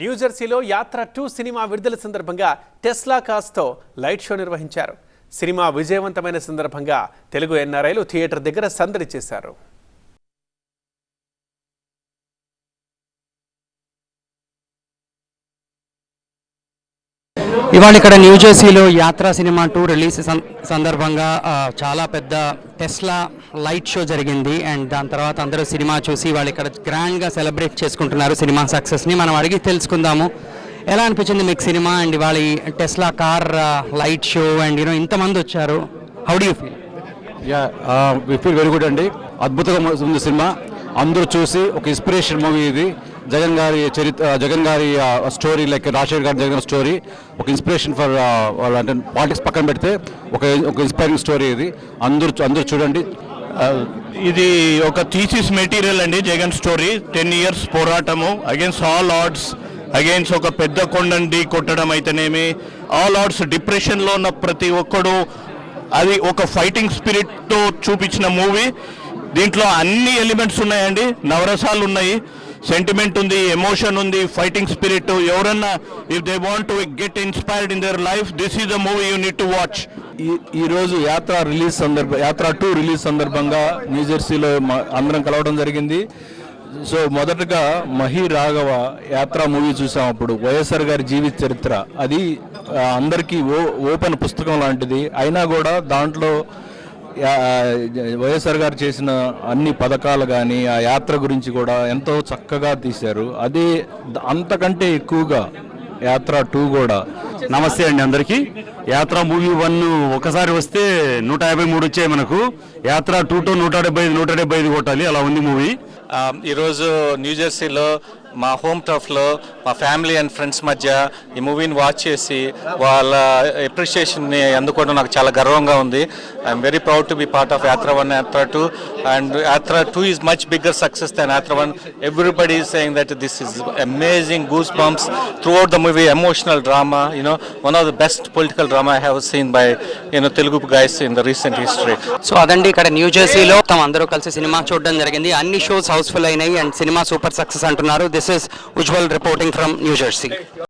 న్యూజెర్సీలో యాత్ర two cinema విడుదల సందర్భంగా టెస్లా కాస్తో లైట్ షో నిర్వహించారు. సినిమా విజయవంతమైన సందర్భంగా తెలుగు ఎన్ఆర్ఐలు థియేటర్ దగ్గర సందడి చేశారు. ఇవాళ ఇక్కడ న్యూజెర్సీలో యాత్ర సినిమా టూ రిలీజ్ సందర్భంగా చాలా పెద్ద టెస్లా లైట్ షో జరిగింది అండ్ దాని తర్వాత అందరూ సినిమా చూసి వాళ్ళు ఇక్కడ గ్రాండ్గా సెలబ్రేట్ చేసుకుంటున్నారు సినిమా సక్సెస్ని. మనం అడిగి తెలుసుకుందాము. ఎలా అనిపించింది మీకు సినిమా అండ్ ఇవాళ ఈ Tesla car light show and you know ఇంతమంది వచ్చారు. How do you feel yeah we feel very good అండి. అద్భుతంగా ఉంది సినిమా. అందరూ చూసి ఒక ఇన్స్పిరేషన్ మూవీ ఇది. జగన్ గారి చరిత్ర జగన్ గారి స్టోరీ లైక్ రాజశేఖర్ గారి జగన్ స్టోరీ ఒక ఇన్స్పిరేషన్ ఫర్ అంటే పాలిటిక్స్ పక్కన పెడితే ఒక ఒక ఇన్స్పైరింగ్ స్టోరీ ఇది. అందరూ అందరూ చూడండి. ఇది ఒక థీసిస్ మెటీరియల్ అండి జగన్ స్టోరీ టెన్ ఇయర్స్ పోరాటము అగేన్స్ట్ ఆల్ ఆర్డ్స్ అగేన్స్ట్ ఒక పెద్ద కొండని ఢీ కొట్టడం అయితేనేమి ఆల్ ఆర్డ్స్ డిప్రెషన్లో ఉన్న ప్రతి ఒక్కడు అది ఒక ఫైటింగ్ స్పిరిట్తో చూపించిన మూవీ దీంట్లో అన్ని ఎలిమెంట్స్ ఉన్నాయండి నవరసాలు ఉన్నాయి. సెంటిమెంట్ ఉంది ఎమోషన్ ఉంది ఫైటింగ్ స్పిరిట్ ఎవరన్నా if they want to get inspired in their life this is the movie you need to watch ఈ యాత్ర రిలీజ్ సందర్భ యాత్ర టూ రిలీజ్ సందర్భంగా న్యూజెర్సీలో మ- అందరం కలవడం జరిగింది. సో మొదటగా మహి రాఘవ యాత్ర మూవీ చూసాం అప్పుడు. వైఎస్ఆర్ గారి జీవిత చరిత్ర. అది అందరికీ ఓ ఓపెన్ పుస్తకం లాంటిది. అయినా కూడా దాంట్లో వైఎస్ఆర్ గారు చేసిన అన్ని పథకాలు కానీ ఆ యాత్ర గురించి కూడా ఎంతో చక్కగా తీశారు. అది అంతకంటే ఎక్కువగా యాత్ర టూ కూడా. నమస్తే అండి అందరికీ. యాత్ర మూవీ వన్ ఒకసారి వస్తే నూట యాభై మూడు వచ్చాయి మనకు. యాత్ర టూ టు నూట డెబ్బై ఐదు నూట డెబ్బై ఐదు కొట్టాలి. అలా ఉంది మూవీ. ఈరోజు న్యూజెర్సీలో మా హోమ్ టఫ్లో మా ఫ్యామిలీ అండ్ ఫ్రెండ్స్ మధ్య ఈ మూవీని వాచ్ చేసి వాళ్ళ ఎప్రిషియేషన్ని అందుకోవడం నాకు చాలా గర్వంగా ఉంది. I'm very proud to be part of Yatra one Yatra two and Yatra two is much bigger success than Yatra one everybody saying that this is amazing goosebumps throughout the movie emotional drama you know one of the best political drama have seen by you know Telugu guys in the recent history so అదండి ఇక్కడ new జెర్సీలో తమ అందరూ కలిసి cinema చూడడం జరిగింది. అన్ని shows housefull అయినాయి and cinema super success అంటున్నారు. This is Ujjwal reporting from New Jersey